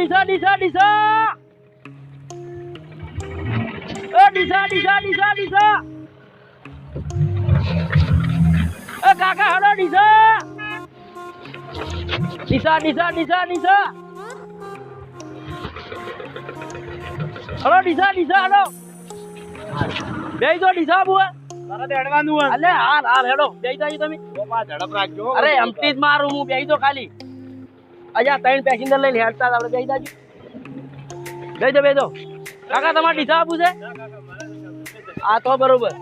ડીસા ડીસા ડીસા એ ડીસા ડીસા ડીસા ડીસા એ કાકા હડો ડીસા ડીસા ડીસા ડીસા ડીસા હડો ડીસા ડીસા હડો બેહી જો ડીસા બુઆ તરત હેડવાનું અલે હાલ હાલ હેડો. બેહી જાજો તમે. બાપા, ઝડપ રાખજો. અરે એમથી જ મારું હું બે તો ખાલી. અજા ત્રણ પેસેન્જર લઈને હેડતા આપણે જઈ દાજુ જઈ દો બેહી દો કાકા તમારે ડીસા આપવું છે? આ તો બરોબર.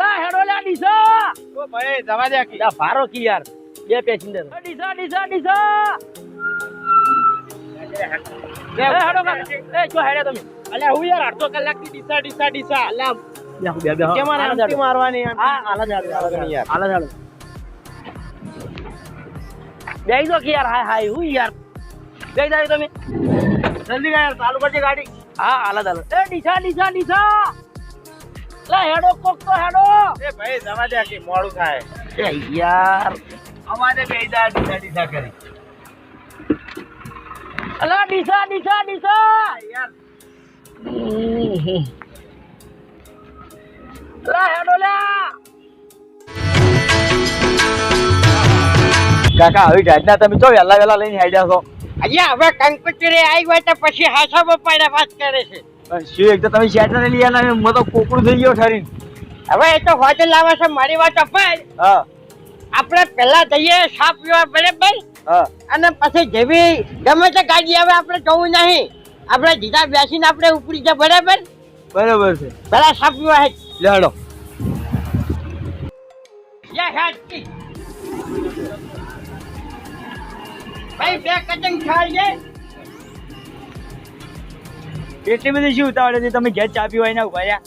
લા હેડો લા ડીસા ઓ ભાઈ જવા દે કી લા ભારો કી યાર બે પેસેન્જર. ડીસા ડીસા ડીસા એ હેડો કાકા. એ જો હેડે તમે. અલ્યા હું યાર અડધો કલાકથી ડીસા ડીસા ડીસા અલ્યા બેહો બે બેહો કે મારે મારવાની હા હાલ જ હાલ હાલ જ યાર. હાલ જ હાલ બેહી દો કે યાર હાય હાય હું યાર. બેહી જાવ તમે. જલ્દી યાર ચાલુ કરજે ગાડી. હા હાલ જ એ ડીસા ડીસા ડીસા. લા હેડો કોક તો હેડો. એ ભાઈ જવા દે મોડું થાય. એ યાર. અમારે બે ઈદા ડીસા ડીસા કરી. અલા ડીસા ડીસા ડીસા. યાર. કાકા આવી જાતના તમે તો વેલા વેલા લઈને હેડ્યા છો. અહીંયા હવે કંકુતરી આવી હોય તો પછી હાસા બપાડા વાત કરે છે. પણ શું એક તો તમે શેટર લઈ આના હું તો કોકડું થઈ ગયો ઠરીને. હવે એ તો હોટલ લાવે છે મારી વાત અપાય. હા. આપણે પહેલા જઈએ સાપ પીવા બરાબર હા. અને પછી જેવી ગમે તે ગાડી આવે આપણે જવું નહીં. આપણે જીધા બેસીને આપણે ઉપડી જાય બરાબર? બરાબર છે. પહેલા સાપ પીવા હે લે હેડો યા હાચી. ભાઈ બે કટિંગ ખાઈ છે એટલી બધી શું ઉતાવળ હતી તમે ઘેર ચા પીવા એના ઊભા રહ્યા.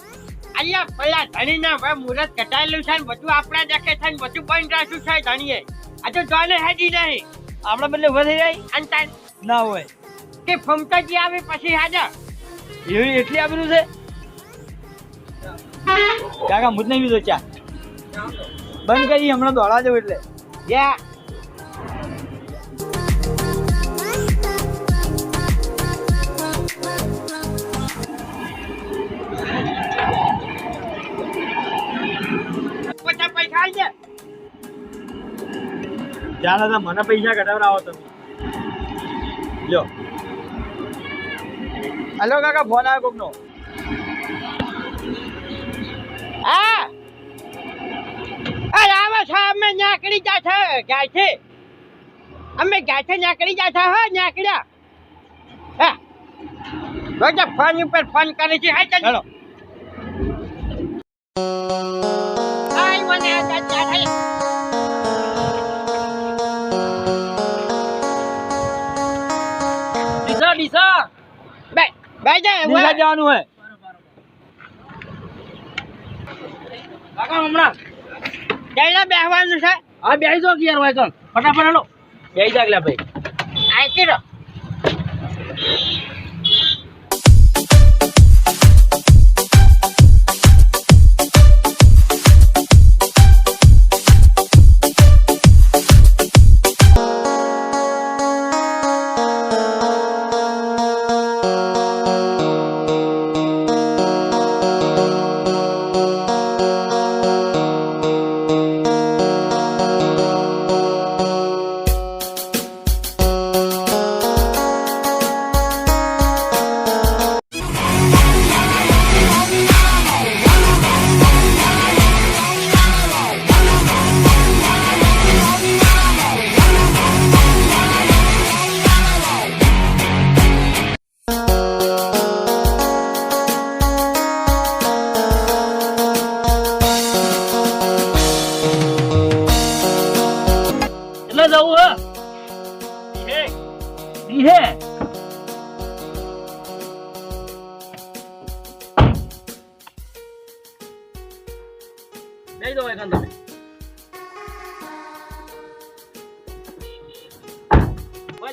અહીંયા પેલા ધણીના હવે મુહૂર્ત કટાયેલું છે ને બધું આપણા દેખે છે ને બધું બંધ રાખ્યું છે ધણીએ. આ તો જોને હેજી નહીં. આપણા બદલે ઊભા થઈ જાય? અંતર તાર ના હોય. કે ફમતાજી આવે પછી હાજર એવી એટલી આબરૂ છે? કાકા મુજ નહીં પીધો ચા. બંધ કરી, હમણાં દોડા જવું એટલે. યા. તો મને પૈસા કઢાવડાવો તમે. લ્યો. હલો કાકા, ફોન આવ્યો કોકનો. હા અરે આવો છો અમે નાકડી જા છે જાય છે અમે ગાય છે નાકડી જા છે હો નાકડ્યા હા. રોજ ફોન ઉપર ફોન કરે છે હા ચાલો હેલો. આય મને આ છે. ડીસા ડીસા. બે બે જા જવાનું હોય કાકા હમણાં. જઈને બેહવાનું છે. હા બેસી જો ગિયર હોય તો. ફટાફટ હાલો. બેસી જાગ લે ભાઈ. આઈ કીધો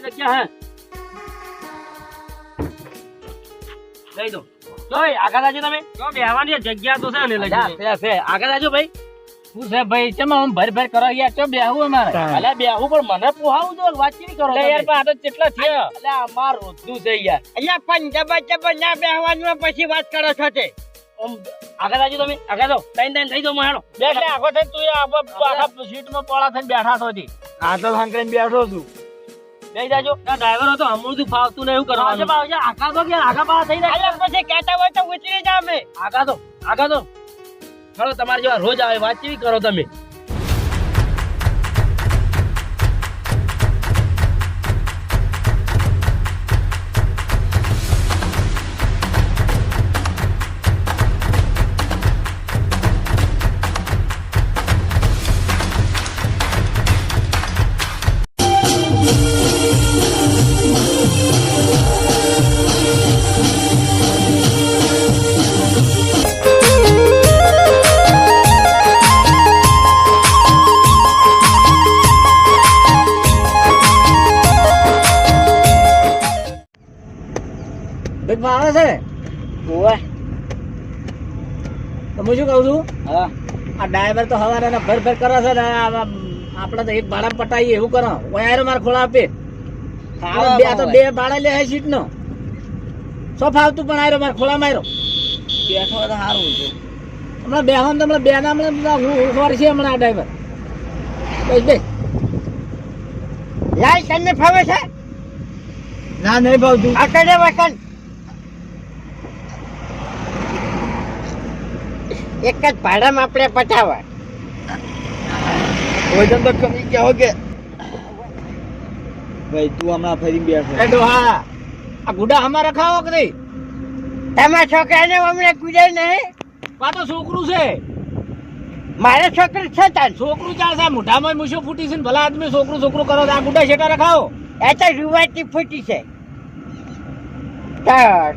જગ્યા હે? બેહી દો. જોઈ આગળ આજો તમે. જો બેહવાની જગ્યા તો છે ને લગી. ફે આગળ આજો ભાઈ. શું છે ભાઈ ચમ આમ ભર ભર કરો યાર ચો બેહવું અમારે? અલ્યા બેહું પણ મને પોહાવું જો વાત કેવી કરો યાર? પણ આ તો કેટલા થયા અલ્યા અમાર રોજનું છે યાર. અહીંયા પણ જબર જબર ના બેહવાનું પછી વાત કરો છો તે. આગળ આવજો તમે. આગળ જાઓ ટાઈમ ટાઈમ થઈ જાઓ મહાણો બેઠ. આખો થઈને તું આ આખા સીટમાં પોળા થઈને બેઠા છો આ તો ભાંકરીને બેઠો છું. બેસી જાજો. આ ડ્રાઈવર હતો હમણાં ફાવતું ને એવું કરવાનું. આખા તો કે આગા પાછા થઈ જાય અલ્યા પછી કહેતા હોય તો ઉતરી અમે આગા તો આગા તો. ચલો તમારે જેવા રોજ આવે વાત કેવી કરો તમે. આવે છે ઓય તમે શું કહું છું? હા. આ ડ્રાઈવર તો હવારે ને ભર ભર કરે છે ને આપણે તો એક ભાડા પટાઈએ એવું કરો? ઓયારો મારે ખોળા આપે. બે તો બે ભાડા લે સીટ નો સો ફાવતું પણ આયરો મારે ખોળા માર્યો. બેઠો તો સારું હતું હમણાં બે હમ હમણાં બે ના હમણાં હું ઉભર છે હમણાં આ ડ્રાઈવર બસ બે લાલ તમને ફાવે છે? ના નહીં ભાવતું આ કરે એક જ ભાડામાં આપણે પટાવા વજન તો કમી ગયા હો કે ભાઈ તું હમણાં ફરી બેઠો. એ ડોહા આ ગુડા હમારા ખાવો કે નહીં? તમારા છોકરાને હમણાં કુદે નહીં? આ તો છોકરું છે. મારે છોકરી છે તાર છોકરું ચાલશે મોઢામાં મૂછો ફૂટી છે ને ભલા આદમી છોકરું છોકરું કરો આ ગુડા શેટા રખાવો એ તો રૂવાથી ફૂટી છે.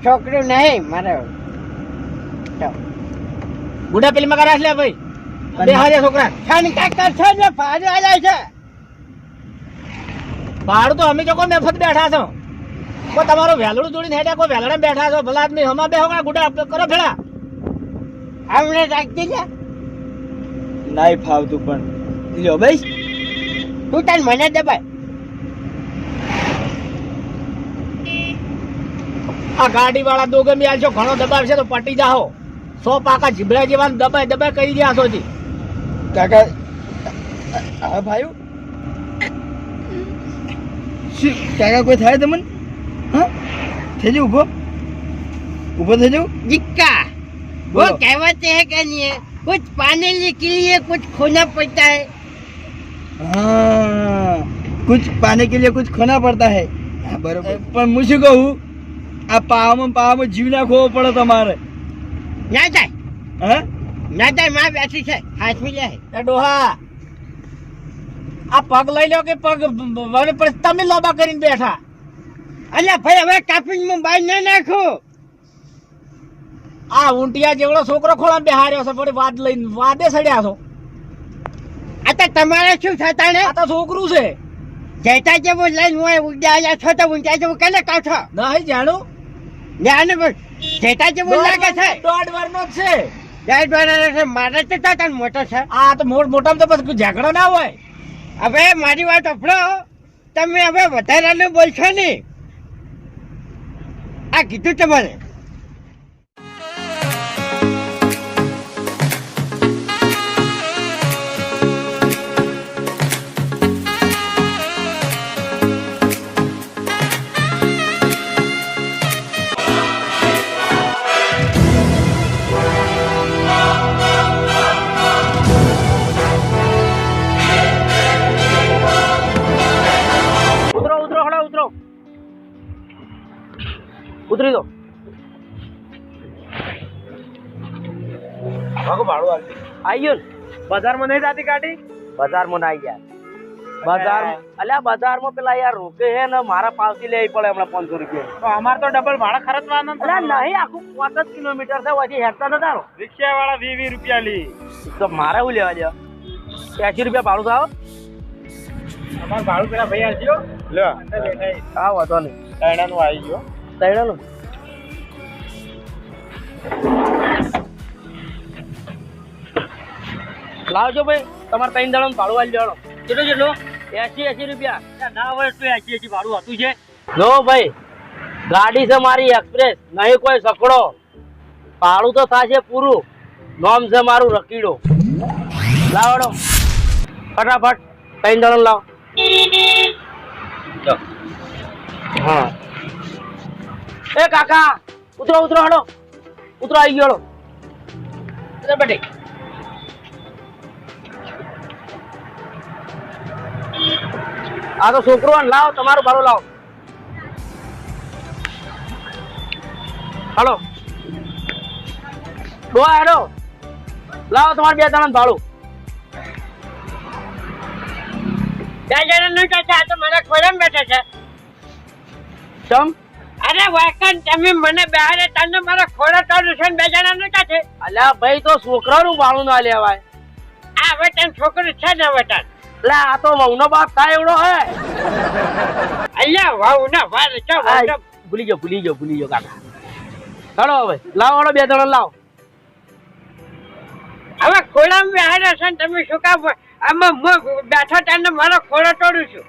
છોકરું નહીં મારે ગુડા પેલી મગર લે ભાઈ? બે હાજર છોકરા. શંકા કરશો ને ભાડે આ જાય છે. ભાડું તો અમે જો મે ફત બેઠા છો. કોઈ તમારો વેલડું જોડીને હેડે કોઈ વેલડે બેઠા છો ભલા આદમી હમા બે હોગા ગુડા કરો ભેળા હમણે રાખતી છે? નહીં ફાવતું પણ. લ્યો ભાઈ. તું તાન મને ભાઈ આ ગાડી વાળા દોગમી આલશો ઘણો દબાવશે તો પટી જાઓ. સો પાકા જીબડા જેવા દબાઈ દબાઈ કરી રહ્યા છો જી કાકા હા ભાઈ શું કાકા કોઈ થાય તમને હા થઈ જાવ ઊભો ઊભો થઈ જાવ जिक्का वो बोलो। कहते हैं क्या नहीं है कुछ पाने के लिए कुछ खोना पड़ता है હા કુછ પાને કે લીએ કુછ ખોના પડતા હે બરોબર પણ હું શું કહું આ પાવામાં પાવામાં જીવ નાખવો પડે તમારે ના જાય. ના જાય માં બેઠી છે. હાથમી લે ડોહા આ પગ લઈ લો કે પગ તમે લોબા કરીને બેઠા? અલ્યા ભાઈ હવે કાપીને મોબાઈલ ના નાખો. આ ઊંટિયા જેવડો છોકરો ખોળા બેહાર્યો છે પણ વાદ લઈને વાદે સડ્યા છો. આ તો તમારે શું થતા ને આ તો છોકરું છે. જયતા જેવું લઈને હું ઉડ્યા છો તો ઊંટિયા જેવું કેને કાઢો નહીં જાણું. જાણે બસ જયતા લાગે છે. દોઢ વારનો છે. જય દ્વારા છે મારે તો તાતા મોટો છે. આ તો મોટ મોટામાં તો પછી ઝઘડો ના હોય. હવે મારી વાત અફડો તમે હવે વધારાનું બોલશો નહીં. આ કીધું તમારે. ગયો ને? બજારમાં નહીં જાતી કાઢી બજારમાં ના આઈ ગયા. બજાર અલ્યા બજારમાં પેલા યાર રોકે હે ને મારા પાવતી લેવી પડે હમણાં પાંચસો રૂપિયા. તો અમાર તો ડબલ ભાડા ખર્ચવાના અલ્યા નહીં આખું પાંચ જ કિલોમીટર છે પછી રહો રિક્ષા વાળા વી વી રૂપિયા લી. તો મારે એવું લેવા દે એસી રૂપિયા ભાડું થાવ? અમાર ભાડું પેલા ભાઈ આલજો. લ્યો. હા વાંધો નહીં. તૈણાનું આવી ગયો. તૈણાનું? લાવજો ભાઈ. તમારે ત્રણ દાડા ભાડું આવી જવાનું કેટલું કેટલું એસી એસી રૂપિયા. ના હોય તો એસી એસી ભાડું હતું છે. જો ભાઈ ગાડી છે મારી એક્સપ્રેસ નહીં કોઈ સકડો. ભાડું તો થશે પૂરું. નોમ છે મારું રકીડો. લાવડો. ફટાફટ ત્રણ જણ લાવ. હા. એ કાકા ઉતરો ઉતરો હડો. ઉતરો આવી ગયો. બેટી. આ તો છોકરો લાવો તમારું ભાડું લાવો. હાલો. ડોહા હેડો. લાવો તમારે બે જણા ભાડું જણા નું છે આ તો મારા છે. ચમ? અરે વાકન તમે મને બેહારે તને મારા ખોરા તોડું છે ને બે જણા નું છે અલ્યા ભાઈ તો છોકરાનું ભાડું ના લેવાય. આ વતન છોકરું છે ને વતન એટલે આ તો વહુનો બાપ થાય એવડો હે. અહીંયા વાવ ના વાર છે આ, ભૂલી ગયો ભૂલી ગયો ભૂલી ગયો કાકા. ચાલો હવે લાવો વાળો બે જણા લાવો. હવે ખોળામ બેહાડે છે ને તમે શું કામ આમાં હું બેઠો તને મારો ખોળો તોડું છું.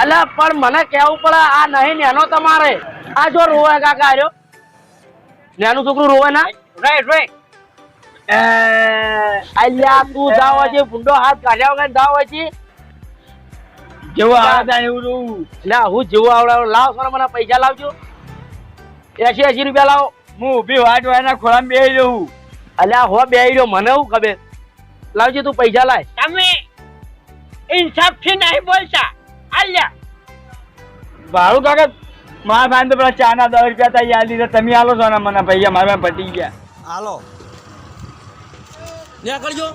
અલ્યા પણ મને કેવું પડે આ નહીં નેનો તમારે. આ જો રોવે કાકા આર્યો. નેનું છોકરું રોવે ના? રોય રોય. એ, અલ્યા તું જાવ છે ભૂંડો હાથ કાઢ્યા વગર જાવ છે જેવો આવે એવું રહું. એટલે હું જેવું આવડે લાવ સોના મને પૈસા લાવજો. એસી એસી રૂપિયા લાવો. હું ઊભી વાટ વાયના ખોળામાં બેહી રહું. અલ્યા હો બે રહ્યો મને હું ખબર. લાવજે તું પૈસા લાય. તમે ઇન્સાફથી નહીં બોલતા. આલ્યા ભાડું કાકા મારા ભાઈ તો પેલા ચા ના દસ રૂપિયા તા યાદ લીધા. તમે આલો છો ને મને પૈસા મારા પટી ગયા. હાલો. ત્યાં કરજો